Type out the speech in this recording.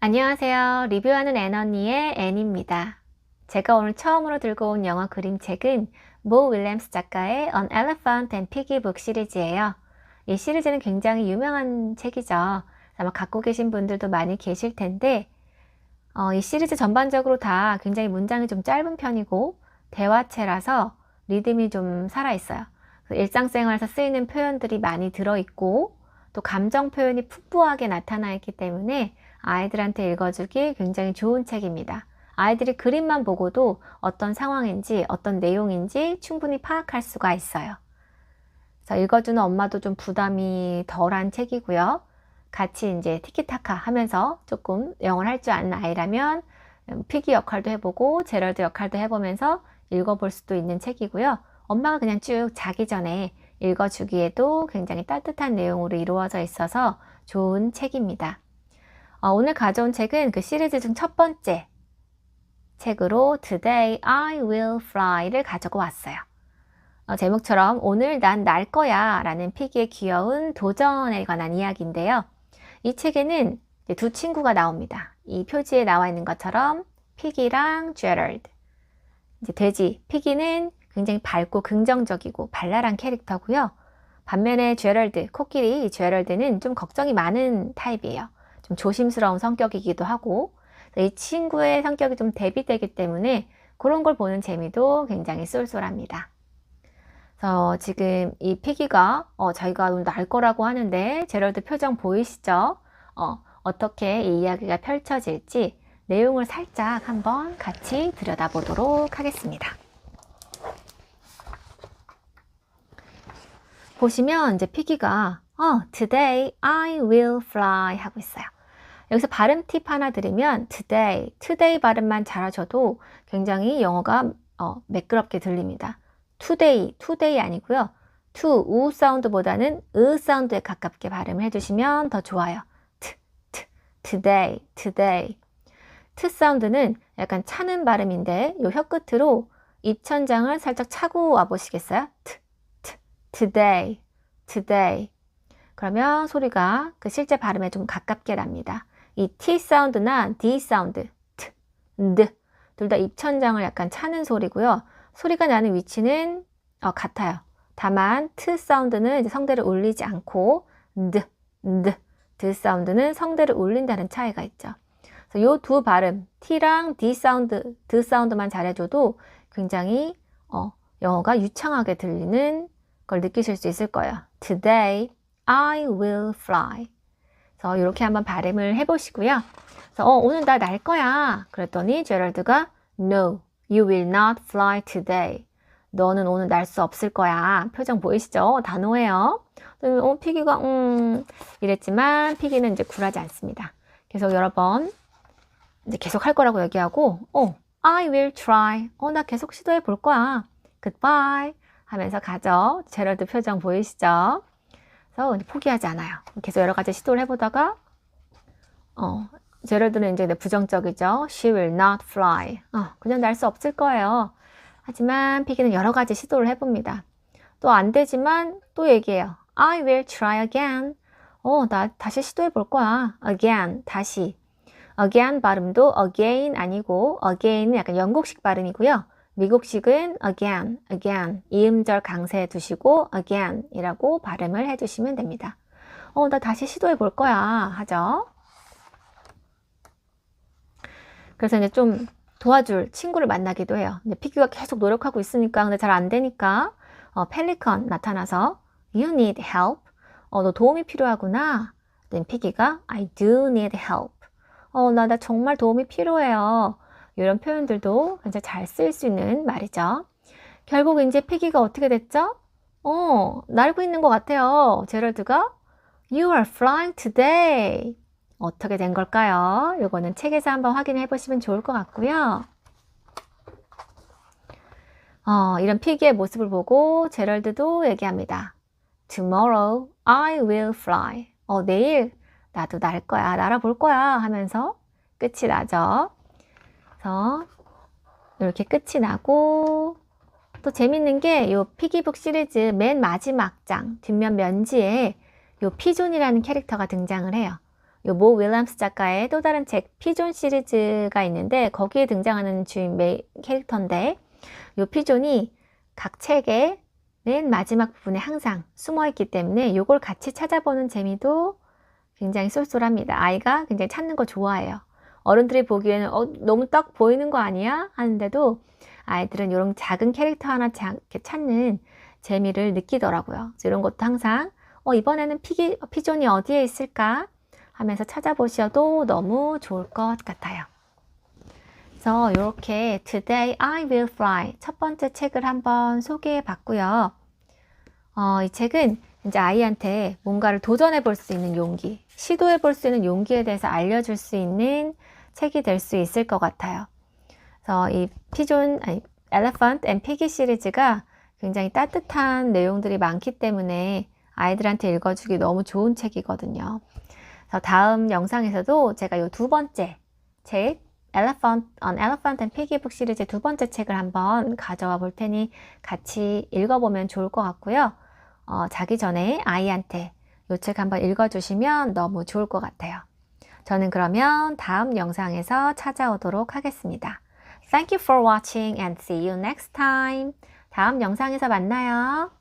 안녕하세요. 리뷰하는 앤언니의 앤입니다. 제가 오늘 처음으로 들고 온 영어 그림책은 모 윌렘스 작가의 An Elephant and Piggy Book 시리즈예요. 이 시리즈는 굉장히 유명한 책이죠. 아마 갖고 계신 분들도 많이 계실 텐데 어, 이 시리즈 전반적으로 다 굉장히 문장이 좀 짧은 편이고 대화체라서 리듬이 좀 살아있어요. 일상생활에서 쓰이는 표현들이 많이 들어있고 또 감정 표현이 풍부하게 나타나 있기 때문에 아이들한테 읽어주기 굉장히 좋은 책입니다. 아이들이 그림만 보고도 어떤 상황인지 어떤 내용인지 충분히 파악할 수가 있어요. 그래서 읽어주는 엄마도 좀 부담이 덜한 책이고요. 같이 이제 티키타카 하면서 조금 영어를 할 줄 아는 아이라면 피기 역할도 해보고 제럴드 역할도 해보면서 읽어볼 수도 있는 책이고요. 엄마가 그냥 쭉 자기 전에 읽어주기에도 굉장히 따뜻한 내용으로 이루어져 있어서 좋은 책입니다. 어, 오늘 가져온 책은 그 시리즈 중 첫 번째 책으로 Today I Will Fly를 가지고 왔어요. 어, 제목처럼 오늘 난 날 거야 라는 피기의 귀여운 도전에 관한 이야기인데요. 이 책에는 두 친구가 나옵니다. 이 표지에 나와 있는 것처럼 피기랑 제럴드. 이제 돼지, 피기는 굉장히 밝고 긍정적이고 발랄한 캐릭터고요. 반면에 제럴드, 코끼리 제럴드는 좀 걱정이 많은 타입이에요. 좀 조심스러운 성격이기도 하고 이 친구의 성격이 좀 대비되기 때문에 그런 걸 보는 재미도 굉장히 쏠쏠합니다. 그래서 지금 이 피기가 어, 자기가 날 거라고 하는데 제럴드 표정 보이시죠? 어, 어떻게 이 이야기가 펼쳐질지 내용을 살짝 한번 같이 들여다보도록 하겠습니다. 보시면 이제 피기가 어, today I will fly 하고 있어요. 여기서 발음 팁 하나 드리면 today, today 발음만 잘하셔도 굉장히 영어가 어, 매끄럽게 들립니다. today, today 아니고요. to, 우 사운드보다는 으 사운드에 가깝게 발음을 해주시면 더 좋아요. t, t, today, today. t 사운드는 약간 차는 발음인데 요 혀 끝으로 입천장을 살짝 차고 와 보시겠어요? t, t, today, today. 그러면 소리가 그 실제 발음에 좀 가깝게 납니다. 이 T 사운드나 D 사운드, T, D 둘 다 입천장을 약간 차는 소리고요. 소리가 나는 위치는 어, 같아요. 다만 T 사운드는 이제 성대를 울리지 않고 D, D, D 사운드는 성대를 울린다는 차이가 있죠. 이두 발음 T랑 D 사운드, D 사운드만 잘해줘도 굉장히 어, 영어가 유창하게 들리는 걸 느끼실 수 있을 거예요. Today I will fly. 그래서 이렇게 한번 발음을 해보시고요. 그래서 어, 오늘 나 날 거야. 그랬더니 제럴드가 No, you will not fly today. 너는 오늘 날 수 없을 거야. 표정 보이시죠? 단호해요. 어, 피기가 음 이랬지만 피기는 이제 굴하지 않습니다. 계속 여러 번 이제 계속 할 거라고 얘기하고 어, I will try. 어, 나 계속 시도해 볼 거야. Goodbye. 하면서 가죠. 제럴드 표정 보이시죠? 그래서 포기하지 않아요. 계속 여러 가지 시도를 해보다가 어, 제럴드는 이제 부정적이죠. She will not fly. 어, 그냥 날 수 없을 거예요. 하지만 피기는 여러 가지 시도를 해봅니다. 또 안 되지만 또 얘기해요. I will try again. 어, 나 다시 시도해 볼 거야. Again, 다시. Again 발음도 again 아니고 again은 약간 영국식 발음이고요. 미국식은 again, again 이음절 강세 두시고 again 이라고 발음을 해주시면 됩니다. 어, 나 다시 시도해 볼 거야 하죠. 그래서 이제 좀 도와줄 친구를 만나기도 해요. 이제 피규가 계속 노력하고 있으니까 근데 잘 안 되니까 어, 펠리컨 나타나서 You need help. 어, 너 도움이 필요하구나. then 피기가 I do need help. 어, 나, 나 정말 도움이 필요해요. 이런 표현들도 굉장히 잘쓸수 있는 말이죠. 결국 이제 피기가 어떻게 됐죠? 어, 날고 있는 것 같아요. 제럴드가 You are flying today. 어떻게 된 걸까요? 이거는 책에서 한번 확인해 보시면 좋을 것 같고요. 어, 이런 피기의 모습을 보고 제럴드도 얘기합니다. Tomorrow I will fly. 어, 내일 나도 날 거야, 날아볼 거야 하면서 끝이 나죠. 그래서 이렇게 끝이 나고 또 재밌는 게 이 피기북 시리즈 맨 마지막 장 뒷면 면지에 이 피존이라는 캐릭터가 등장을 해요. 요모 윌럼스 작가의 또 다른 책 피존 시리즈가 있는데 거기에 등장하는 주인 메인 캐릭터인데 요 피존이 각 책의 맨 마지막 부분에 항상 숨어 있기 때문에 요걸 같이 찾아보는 재미도 굉장히 쏠쏠합니다. 아이가 굉장히 찾는 거 좋아해요. 어른들이 보기에는 어, 너무 딱 보이는 거 아니야? 하는데도 아이들은 이런 작은 캐릭터 하나 찾는 재미를 느끼더라고요. 이런 것도 항상 어, 이번에는 피기, 피존이 어디에 있을까? 하면서 찾아보셔도 너무 좋을 것 같아요. 그래서 이렇게 Today I Will Fly 첫 번째 책을 한번 소개해 봤고요. 어, 이 책은 이제 아이한테 뭔가를 도전해 볼 수 있는 용기, 시도해 볼 수 있는 용기에 대해서 알려줄 수 있는 책이 될 수 있을 것 같아요. 그래서 이 피존, 아니, Elephant and Piggy 시리즈가 굉장히 따뜻한 내용들이 많기 때문에 아이들한테 읽어주기 너무 좋은 책이거든요. 그래서 다음 영상에서도 제가 이 두 번째 책, Elephant on Elephant and Piggy 북 시리즈 두 번째 책을 한번 가져와 볼 테니 같이 읽어보면 좋을 것 같고요. 어, 자기 전에 아이한테 이책 한번 읽어주시면 너무 좋을 것 같아요. 저는 그러면 다음 영상에서 찾아오도록 하겠습니다. Thank you for watching and see you next time. 다음 영상에서 만나요.